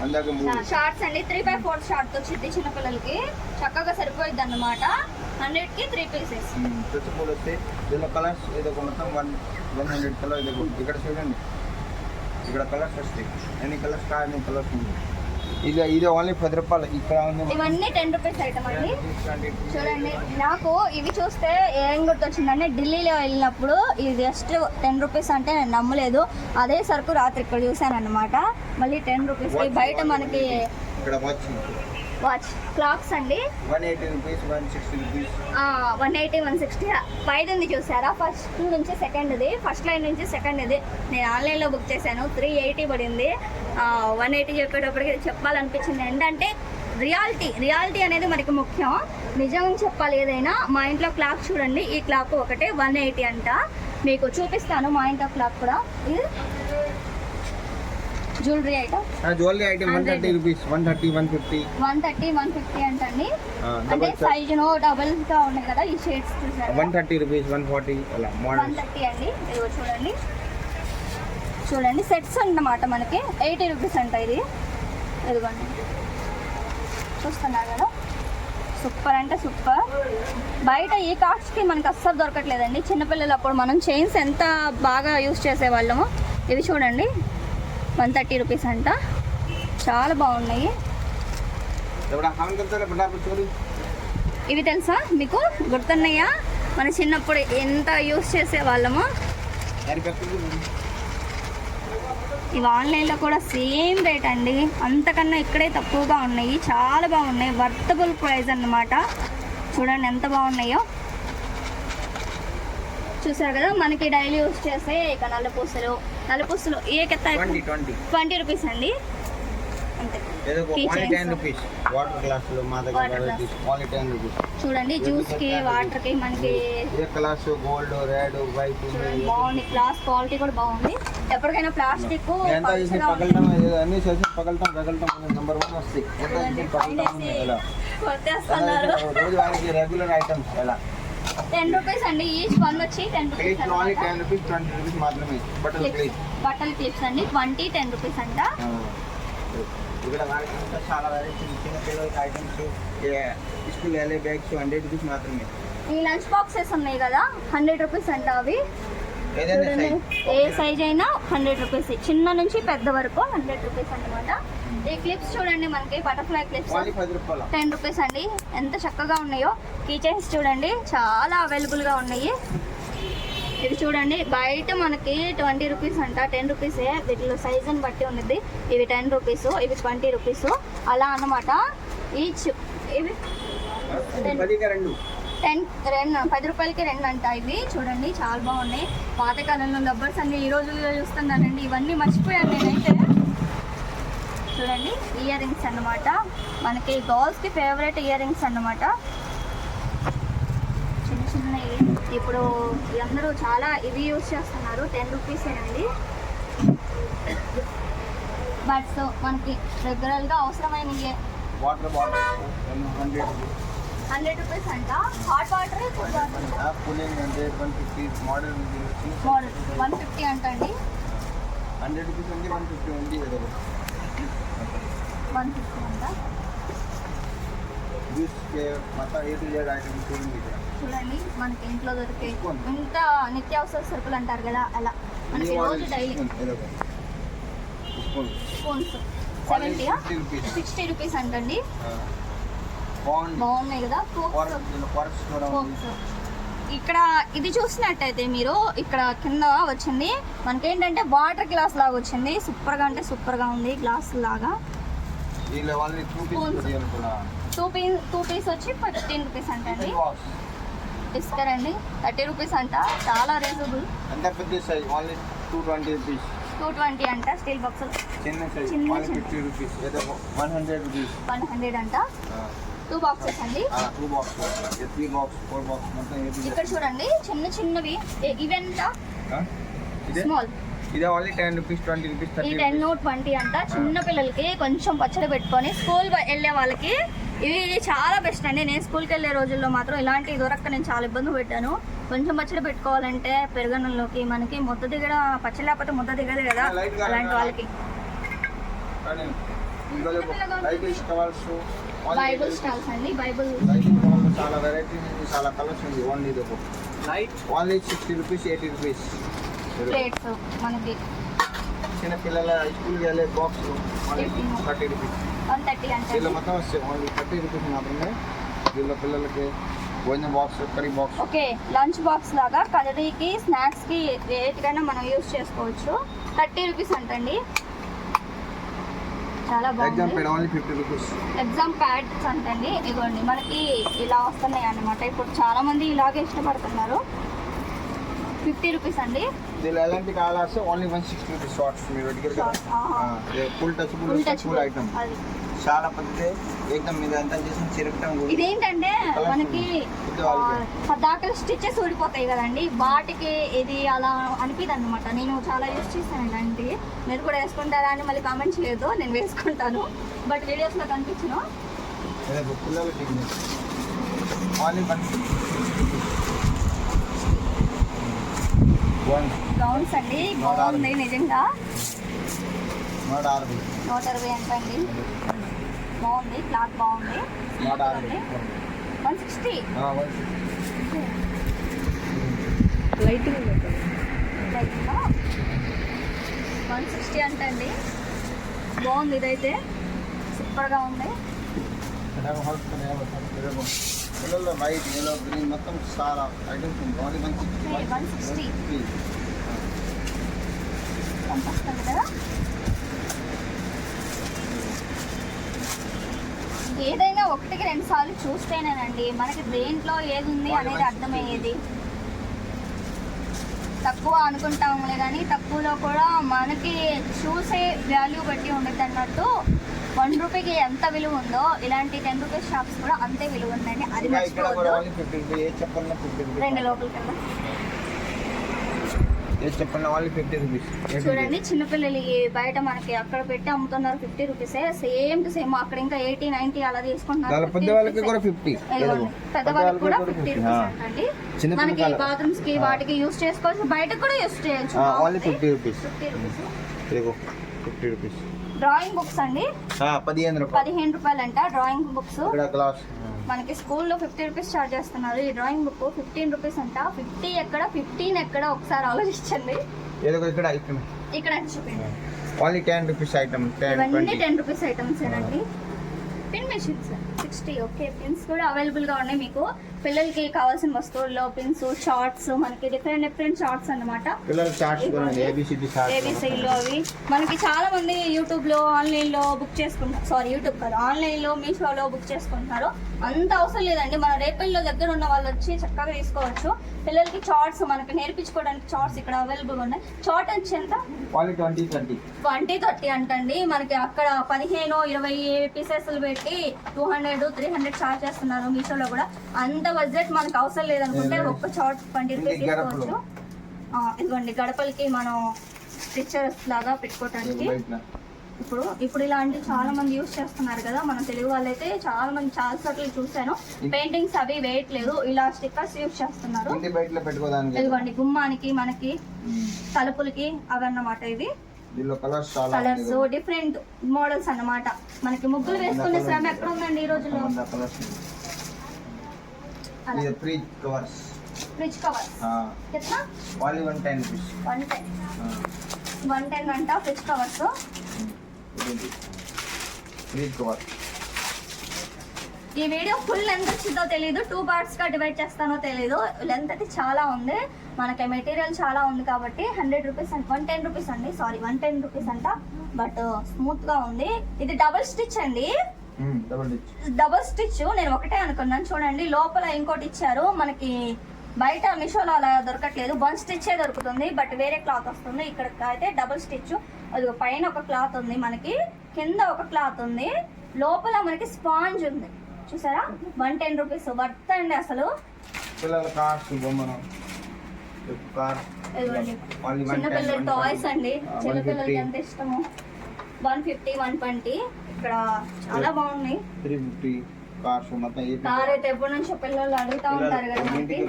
Shorts అండి. Three by four short వచ్చింది చిన్న పిల్లలకి చక్కగా సరిపోయింది అన్నమాట హండ్రెడ్కి త్రీ పీసెస్. డ్రెస్ పూలు వస్తాయి దీనిలో కలర్స్ ఏదో మొత్తం వన్ వన్ హండ్రెడ్ కలర్ ఇక్కడ చూడండి. ఇక్కడ కలర్స్ వస్తాయి. ఎన్ని కలర్స్ కావాలి కలర్స్ ఉంది ఇది ఇది ఓన్లీ పది రూపాయలు. ఇక్కడ ఉంది. ఇవన్నీ టెన్ రూపీస్ ఐటమ్ అండి. చూడండి. నాకు ఇవి చూస్తే ఏం గుర్తొచ్చిందంటే ఢిల్లీలో వెళ్ళినప్పుడు ఇది జస్ట్ టెన్ రూపీస్ అంటే నేను నమ్మలేదు. అదే సరుకు రాత్రి ఇక్కడ చూశాను అనమాట మళ్ళీ టెన్ రూపీస్ బయట మనకి ఇక్కడ వాచ్ క్లాక్స్ అండి. One eighty rupees one sixty rupees one eighty one sixty పైదంది చూసారా? ఫస్ట్ నుంచి సెకండ్ది ఫస్ట్ లైన్ నుంచి సెకండ్ ఇది నేను ఆన్లైన్లో బుక్ చేశాను. త్రీ ఎయిటీ పడింది. వన్ ఎయిటీ చెప్పేటప్పటికి చెప్పాలనిపించింది. ఏంటంటే రియాలిటీ రియాలిటీ అనేది మనకి ముఖ్యం. నిజం చెప్పాలి ఏదైనా మా ఇంట్లో క్లాక్ చూడండి. ఈ క్లాక్ ఒకటే వన్ ఎయిటీ అంట. మీకు చూపిస్తాను మా ఇంట్లో క్లాక్ కూడా. ఇది jewellery item? Jewellery item one thirty rupees. One thirty one fifty one thirty one fifty అంటండి. అంటే డబల్ సైజును డబుల్గా ఉన్నాయి కదా ఈ షేడ్స్ చూసారు? One thirty rupees one forty అలా వన్ థర్టీ అండి. ఇదిగో చూడండి. చూడండి సెట్స్ అన్నమాట మనకి. ఎయిటీ రూపీస్ అంట ఇది. ఇదిగోండి. చూస్తున్నారు కదా? సూపర్ అంటే సూపర్. బయట ఈ కాస్ట్కి మనకి అస్సలు దొరకట్లేదండి. చిన్నపిల్లలు అప్పుడు మనం చైన్స్ ఎంత బాగా యూస్ చేసేవాళ్ళము ఇవి చూడండి. వన్ థర్టీ రూపీస్ అంట. చాలా బాగున్నాయి. ఇవి తెలుసా మీకు? గుర్తున్నాయా? మన చిన్నప్పుడు ఎంత యూస్ చేసే వాళ్ళము ఇవి ఆన్లైన్లో కూడా సేమ్ రేట్ అండి. అంతకన్నా ఇక్కడే తక్కువగా ఉన్నాయి. చాలా బాగున్నాయి. వర్తబుల్ ప్రైస్ అన్నమాట. చూడండి ఎంత బాగున్నాయో. చూసారు కదా? మనకి డైలీ యూస్ చేసే కనాల పూసలు. నల్లపూసలు ఏ కెత్త 20 20 ట్వంటీ. రూపీస్ అండి. chains. టెన్ రూపీస్ వాటర్ చూడండి వాటర్కి మనకి కలర్స్ గోల్డ్ రెడ్ వైట్ బాగుంది. గ్లాస్ క్వాలిటీ కూడా బాగుంది. ఎప్పటికైనా ప్లాస్టిక్ ఎంత టెన్ రూపీస్ అండి ఈచ్ వన్ వచ్చి ten rupees plate only ten rupees twenty rupees మాత్రమే. బట్టల బట్టల క్లిప్స్ అండి ట్వంటీ టెన్ రూపీస్ అంట. ఇక్కడ చాలా చిన్న పిల్లలకి ఐటమ్స్ స్కూల్ వెళ్ళే బ్యాగ్స్ హండ్రెడ్ రూపీస్ మాత్రమే. ఈ లంచ్ బాక్సెస్ ఉన్నాయి కదా హండ్రెడ్ రూపీస్ అంట అవి. ఏ సైజ్ అయినా హండ్రెడ్ రూపీస్ చిన్న నుంచి పెద్ద వరకు హండ్రెడ్ రూపీస్ అన్నమాట. ఈ క్లిప్స్ చూడండి మనకి బటర్ఫ్లై క్లిప్స్ టెన్ రూపీస్ అండి. ఎంత చక్కగా ఉన్నాయో. కీ చైన్స్ చూడండి చాలా అవైలబుల్గా ఉన్నాయి. ఇవి చూడండి బయట మనకి ట్వంటీ రూపీస్ అంట. టెన్ రూపీసే వీటిలో సైజుని బట్టి ఉన్నది ఇవి టెన్ రూపీస్ ఇవి ట్వంటీ రూపీస్ అలా అన్నమాట. ఈచ్ ఇవి టెన్ రెండు పది రూపాయలకి రెండు అంట ఇవి. చూడండి చాలా బాగున్నాయి. పాతకాలంలో రబ్బర్స్ అన్ని ఈ రోజుల్లో చూస్తున్నానండి. ఇవన్నీ మర్చిపోయాను నేనైతే. చూడండి ఇయర్ రింగ్స్ అన్నమాట. మనకి గర్ల్స్కి ఫేవరెట్ ఇయర్ రింగ్స్ అన్నమాట. చిన్న చిన్నవి ఇప్పుడు అందరూ చాలా ఇవి యూజ్ చేస్తున్నారు. టెన్ రూపీసేనండి. బట్స్ మనకి రెగ్యులర్గా అవసరమైన water bottle hundred hundred rupees అంట hot water cooling one fifty model model one fifty అంటండి హండ్రెడ్ రూపీస్ ఉంది వన్ ఫిఫ్టీ ఉంది వన్ ఫిఫ్టీ అంట చూడండి మనకి ఇంట్లో దొరికే. ఇంత నిత్యావసర సరుకులు అంటారు కదా అలా మనకి రోజు డైలీ తీసుకోండి, ఏదో ఒకటి. తీసుకోండి. స్పూన్స్ Quality సెవెంటీయా 50 rupees. సిక్స్టీ రూపీస్ అంటండి బాగున్నాయి కదా? ఇక్కడ ఇది చూసినట్టయితే మీరు ఇక్కడ కింద వచ్చింది. మనకేంటంటే వాటర్ గ్లాస్ లాగా వచ్చింది. సూపర్గా అంటే సూపర్గా ఉంది గ్లాస్ లాగా. టూ పీ టూ పీస్ వచ్చి ఫిఫ్టీన్ రూపీస్ అంటండి బాక్స్ ఇస్తారండి. థర్టీ రూపీస్ అంట. చాలా రీజనబుల్ ఎంత పెద్ద size only two twenty rupees two twenty అంట స్టీల్ బాక్స్ చిన్న సైజ్ చిన్న. Fifty rupees one hundred rupees one hundred అంట. టూ బాక్సెస్ అండి. Two box three box four box మొత్తం ఏ టు ఇక్కడ చూడండి చిన్న చిన్నవి ఇవెంత స్మాల్. ఇదే only ten rupees twenty rupees ఈ టెన్ ట్వంటీ అంట. చిన్న పిల్లలకి కొంచెం పచ్చడి పెట్టుకొని స్కూల్ వెళ్ళే వాళ్ళకి ఇవి చాలా బెస్ట్ అండి. నేను స్కూల్కి వెళ్ళే రోజుల్లో మాత్రం ఇలాంటి దొరక్క నేను చాలా ఇబ్బంది పెట్టాను. కొంచెం పచ్చడి పెట్టుకోవాలంటే పెరుగన్నంలోకి మనకి ముద్ద దిగడ పచ్చడి లేకపోతే ముద్ద దిగదు కదా అలాంటి వాళ్ళకి. బైబిల్ స్టాల్స్ బైబుల్ స్టాల్స్ అండి బైబుల్ చాలా వెరైటీస్ ఉంది చాలా కలర్స్ ఉంది. ఓన్లీ ఇది light only sixty rupees eighty rupees plates మనకి. చిన్న పిల్లల స్కూల్కి వెళ్ళే box thirty rupees one thirty అంటే మొత్తం వస్తాయి ఓన్లీ థర్టీ రూపీస్ మాత్రమే. దీనిలో పిల్లలకి భోజనం box curry box okay lunch box లాగా కర్రీకి స్నాక్స్కి వేటికైనా మనం యూస్ చేసుకోవచ్చు. థర్టీ రూపీస్ అంటండి. చాలా exam pad only fifty rupees exam pads అంటండి ఇదిగోండి మనకి ఇలా వస్తున్నాయి అన్నమాట ఇప్పుడు చాలా మంది ఇలాగే ఇష్టపడుతున్నారు. ఫిఫ్టీ రూపీస్ అండి. దీనిలో ఎలాంటి only one sixty rupees shorts మీరు. Full touch full touch full item అది. చాలా పెద్దది. ఏకదం మీద అంతా చేసిన చిరకటం కూడా. ఇదేంటంటే. మనకి. పదాకలు స్టిచెస్ ఊడిపోతాయి కదండి. వాటికి ఇది అలా అనిపిది అనమాట నేను చాలా యూస్ చేశాను ఇలాంటి మీరు కూడా వేసుకుంటారా అని మళ్ళీ కామెంట్స్ లేదు నేను వేసుకుంటాను. బట్ వీడియోస్లో కనిపించను. గౌన్స్ అండి. బాగుంది నిజంగా. నూట అరవై. నూట ఇరవై ఎంత అండి. బాగుంది క్లాత్ బాగుంది. One sixty. One lighting one sixty అంటే అండి బాగుంది ఇదైతే. సూపర్గా ఉంది. పిల్లల్లో వైట్ ఎల్లో గ్రీన్ మొత్తం చాలా ఐటమ్స్ ఉంది ఓన్లీ వన్ Okay, 160. సిక్స్టీ. కనిపిస్తుంది కదా? ఏదైనా ఒకటికి రెండు సార్లు చూస్తేనేనండి మనకి దేంట్లో ఏది ఉంది అనేది అర్థమయ్యేది. తక్కువ అనుకుంటాంలే కానీ తక్కువలో కూడా మనకి చూసే వాల్యూ బట్టి ఉండదు అన్నట్టు వన్ రూపీకి ఎంత విలువ ఉందో ఇలాంటి టెన్ రూపీస్ షాప్స్ కూడా అంతే విలువ ఉందండి. అది మర్చిపోవద్దు. రెండు లోపలికి ఫిఫ్టీ రూపీస్ చూడండి చిన్నపిల్లలు బయట మనకి అక్కడ పెట్టి అమ్ముతున్నారు fifty rupees same to same అక్కడ ఇంకా ఎయిటీ నైన్టీ అలా తీసుకుంటున్నారు. చాలా 50 పెద్ద వాళ్ళకి rupees. కూడా ఫిఫ్టీ. పెద్దవాళ్ళకి కూడా ఫిఫ్టీ రూపీస్ అండి. మనకి బాత్రూమ్స్కి. వాటికి యూస్ చేసుకోవచ్చు. బయట కూడా యూస్ చేయొచ్చు. Only fifty rupees fifty rupees fifty rupees drawing books అండి? పదిహేను రూపాయలు. పదిహేను రూపాయలు అంట డ్రాయింగ్ బుక్స్ ఇక్కడ గ్లాస్ మనకి స్కూల్లో ఫిఫ్టీ రూపీస్ చార్జ్ చేస్తున్నారు. ఈ డ్రాయింగ్ బుక్ ఫిఫ్టీన్ రూపీస్ అంట. ఫిఫ్టీ ఎక్కడ ఫిఫ్టీన్ ఎక్కడ? ఒకసారి ఆలోచించండి. ఏదో ఇక్కడ ఐటమ్ ఇక్కడ చూపించండి. ఓన్లీ టెన్ రూపీస్ ఐటమ్ ఇవన్నీ టెన్ రూపీస్ ఐటమ్స్ ఏనండి. Pin machines sixty okay pins కూడా అవైలబుల్గా ఉన్నాయి మీకు. పిల్లలకి కావాల్సిన వస్తువుల్లో పిన్స్ షార్ట్స్ మనకి డిఫరెంట్ డిఫరెంట్ షార్ట్స్ ఏబిసిడి ఏబీసీలో అవి మనకి చాలా మంది యూట్యూబ్లో ఆన్లైన్లో బుక్ చేసుకుంటారు సారీ యూట్యూబ్ కాదు ఆన్లైన్లో మీషోలో బుక్ చేసుకుంటున్నారు. అంత అవసరం లేదండి. మన రేపల్లో దగ్గర ఉన్న వాళ్ళు వచ్చి చక్కగా తీసుకోవచ్చు. పిల్లలకి చార్ట్స్ మనకి నేర్పించుకోవడానికి చార్ట్స్ ఇక్కడ అవైలబుల్ ఉన్నాయి. చార్ట్ వచ్చి ఎంత? ట్వంటీ థర్టీ అంటండి. మనకి అక్కడ పదిహేను ఇరవై పీసెస్లు పెట్టి two hundred three hundred charge చేస్తున్నారు మీషోలో కూడా. అంత బడ్జెట్ మనకు అవసరం లేదనుకుంటే ఒక్క చార్ట్ ట్వంటీ రూపీస్. తీసుకోవచ్చు. ఇదిగోండి గడపలకి మనం స్టిచ్చర్స్ లాగా పెట్టుకోవడానికి బయట ఇప్పుడు ఇప్పుడు ఇలాంటి చాలా మంది యూస్ చేస్తున్నారు కదా. మన తెలుగు వాళ్ళైతే చాలా మంది చాలా చోట్ల చూశాను. పెయింటింగ్స్ అవి వేయట్లేదు. ఇలా స్టిక్కర్స్ యూస్ చేస్తున్నారు. ఇదిగోండి గుమ్మానికి మనకి తలుపులకి అవన్నమాట ఇవి. కలర్స్ డిఫరెంట్ మోడల్స్ అన్నమాట. మనకి ముగ్గులు వేసుకునే శ్రమ ఎక్కడ ఉందండి ఈ covers. Fridge covers. Only one ten rupees. One ten. One ten అంట ఫ్రిడ్జ్ కవర్స్? ఈ వీడియో ఫుల్ లెంత్ వచ్చిందో తెలియదు టూ పార్ట్స్గా డివైడ్ చేస్తానో తెలియదు లెంత్ అయితే చాలా ఉంది. మనకి మెటీరియల్ చాలా ఉంది కాబట్టి hundred rupees one ten rupees అండి. సారీ వన్ టెన్ రూపీస్ అంట. బట్ స్మూత్గా ఉంది. ఇది డబుల్ స్టిచ్ అండి. డబుల్ స్టిచ్ నేను ఒకటే అనుకున్నాను. చూడండి లోపల ఇంకోటి ఇచ్చారు. మనకి బయట మిషోలో అలా దొరకట్లేదు. వన్ స్టిచ్చే దొరుకుతుంది బట్ వేరే క్లాత్ వస్తుంది. ఇక్కడ అయితే డబుల్ స్టిచ్. అది పైన ఒక క్లాత్ ఉంది మనకి. కింద ఒక క్లాత్ ఉంది. లోపల మనకి స్పాంజ్ ఉంది. చూసారా? One ten rupees. వర్త్ అండి అసలు. చిన్నపిల్లల టాయ్స్ అండి. చిన్నపిల్లలకి ఎంత ఇష్టము. వన్ ఫిఫ్టీ వన్ ట్వంటీ ఇక్కడ చాలా బాగున్నాయి. త్రీ ఫిఫ్టీ కార్స్ మొత్తం ఏ కార్ అయితే ఎప్పటి నుంచో పిల్లలు అడుగుతా ఉంటారు కదా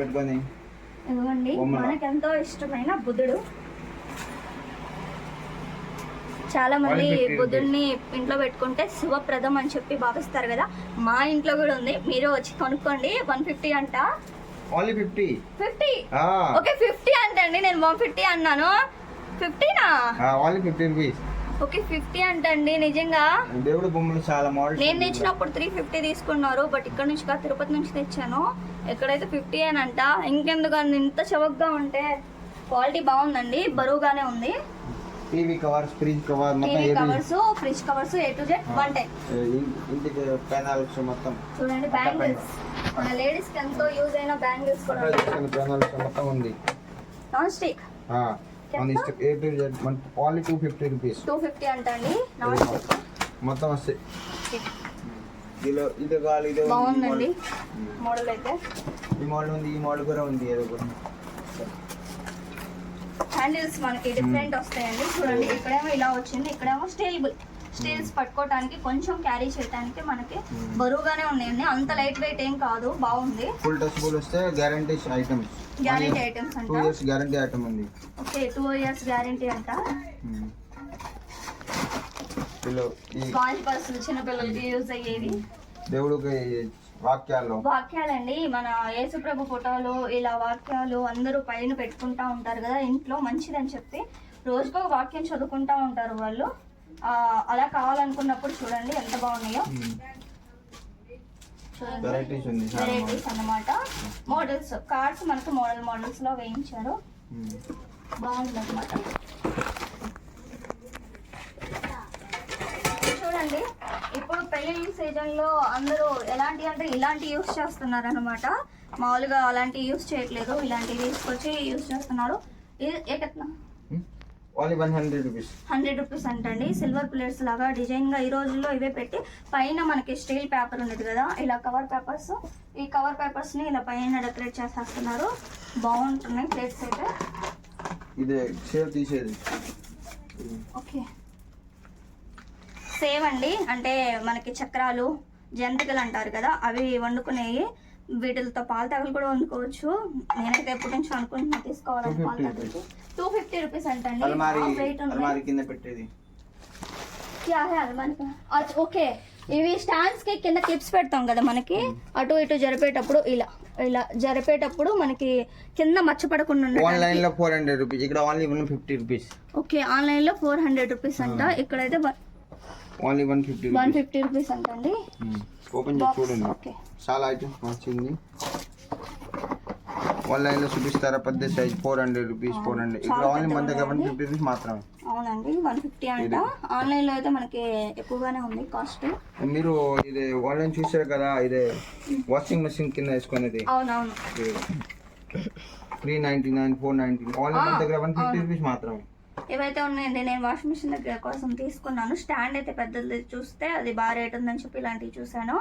పెట్టుకొని ఇదిగోండి? మనకి ఎంతో ఇష్టమైన బుద్ధుడు చాలా మంది Only 50 బుద్ధుడిని ఇంట్లో పెట్టుకుంటే శుభప్రదం అని చెప్పి భావిస్తారు కదా. మా ఇంట్లో కూడా ఉంది. మీరు వచ్చి కొనుక్కోండి. వన్ ఫిఫ్టీ అంట. Only fifty. Fifty? Okay fifty అంటండి నేను వన్ ఫిఫ్టీ అన్నాను. ఫిఫ్టీనా? Only fifty rupees. Okay fifty అంటండి నిజంగా. దేవుడు బొమ్మలు చాలా మోడల్స్ నేను తెచ్చినప్పుడు త్రీ ఫిఫ్టీ తీసుకున్నారు బట్ ఇక్కడ నుంచి కాదు తిరుపతి నుంచి తెచ్చాను. ఎక్కడైతే ఫిఫ్టీ అని అంట ఇంకెందుకు అండి ఇంత చవకగా ఉంటే క్వాలిటీ బాగుందండి బరువుగానే ఉంది. టీవీ కవర్స్ ఫ్రిడ్జ్ కవర్ మొత్తం TV covers fridge covers A to Z one time ఇంటికి పెనాల్స్ మొత్తం. చూడండి బ్యాంగిల్స్ మన లేడీస్కి ఎంతో యూజ్ అయిన బ్యాంగిల్స్ కూడా ఉన్నాయి. పెనాల్స్ మొత్తం ఉంది. Non stick A to Z only two fifty rupees two fifty అంటండి నాన్ స్టిక్ మొత్తం వస్తాయి ఇదిలో ఇది కావాలి ఇది బాగుందండి. మోడల్. మోడల్ అయితే. ఈ మోడల్ ఉంది ఈ మోడల్ కూడా ఉంది ఏదో కూడా. హ్యాండిల్స్ మనకి డిఫరెంట్ వస్తాయండి. చూడండి ఇక్కడేమో ఇలా వచ్చింది ఇక్కడేమో స్టీల్ స్టీల్స్ పట్టుకోవడానికి కొంచెం క్యారీ చేయడానికి మనకి బరువుగానే ఉన్నాయండి. అంత లైట్ వెయిట్ ఏం కాదు బాగుంది. ఫుల్ టచ్ బుల్ వస్తే గ్యారంటీ ఐటమ్స్ గ్యారెంటీ ఐటమ్స్ అంట. ఇయర్స్ గ్యారంటీ ఐటమ్ ఉంది. ఓకే టూ ఇయర్స్ గ్యారెంటీ అంట. ఉమ్. వీళ్ళు ఈ స్పాంజ్ పర్సులు చిన్నపిల్లలకి యూజ్ అయ్యేవి. దేవుడికి వాక్యాల్లో. వాక్యాలండి మన యేసుప్రభు ఫోటోలు ఇలా వాక్యాలు అందరూ పైన పెట్టుకుంటా ఉంటారు కదా ఇంట్లో మంచిదని చెప్పి రోజుకో వాక్యం చదువుకుంటా ఉంటారు వాళ్ళు. ఆ, అలా కావాలనుకున్నప్పుడు చూడండి ఎంత బాగున్నాయో. వెరైటీస్ అన్నమాట. మోడల్స్ కార్డ్స్ మనకు మోడల్ మోడల్స్లో వేయించారు. బాగుంది అనమాట చూడండి ఇప్పుడు పెళ్ళి సీజన్లో అందరూ ఎలాంటి అంటే ఇలాంటి యూస్ చేస్తున్నారు అనమాట మామూలుగా అలాంటి యూస్ చేయట్లేదు ఇలాంటివి తీసుకొచ్చి యూస్ చేస్తున్నారు. ఇది ఏకత్నా ఉమ్. Only one hundred rupees. Hundred rupees అంటండి. సిల్వర్ ప్లేట్స్ లాగా డిజైన్గా ఈ రోజుల్లో ఇవే పెట్టి పైన మనకి స్టీల్ పేపర్ ఉండేది కదా ఇలా కవర్ పేపర్స్ ఈ కవర్ పేపర్స్ని ఇలా పైన డెకరేట్ చేసేస్తున్నారు. బాగుంటున్నాయి ప్లేట్స్ అయితే. ఇది షేప్ తీసేది. ఓకే. సేమ్ అండి. అంటే మనకి చక్రాలు జంతికలు అంటారు కదా అవి వండుకునేవి వీటితో పాల తగలు కూడా వండుకోవచ్చు. నేనైతే ఎప్పటి నుంచి అనుకుంటున్నా తీసుకోవాలని పాల తగలు టూ ఫిఫ్టీ రూపీస్ అంటే ఓకే. ఇవి స్టాండ్స్కి కింద క్లిప్స్ పెడతాం కదా మనకి. అటు ఇటు జరిపేటప్పుడు ఇలా ఇలా జరిపేటప్పుడు మనకి కింద మచ్చపడకుండా పడకుండా ఫోర్ హండ్రెడ్ రూపీస్ ఓకే ఆన్లైన్లో ఫోర్ హండ్రెడ్ రూపీస్ అంట. ఇక్కడైతే only one fifty one fifty rupees అంటండి. ఓపెన్ చేసి చూడండి. ఓకే. చాలా ఐటమ్స్ వచ్చింది ఆన్లైన్లో చూపిస్తారా? పెద్ద size four hundred rupees four hundred. ఇక్కడ ఓన్లీ మన దగ్గర వన్ ఫిఫ్టీ రూపీస్ మాత్రమే. అవునండి వన్ ఫిఫ్టీ అంట. ఆన్లైన్లో అయితే మనకి ఎక్కువగానే ఉంది కాస్ట్. మీరు ఇది ఆన్లైన్ చూసారు కదా ఇది వాషింగ్ మెషిన్ కింద వేసుకునేది? అవునవును. Three ninety nine four ninety only మన దగ్గర వన్ ఫిఫ్టీ రూపీస్ మాత్రమే. ఏవైతే ఉన్నాయండి నేను వాషింగ్ మిషన్ దగ్గర కోసం తీసుకున్నాను. స్టాండ్ అయితే పెద్దది చూస్తే అది బాగా రేట్ ఉందని చెప్పి ఇలాంటివి చూసాను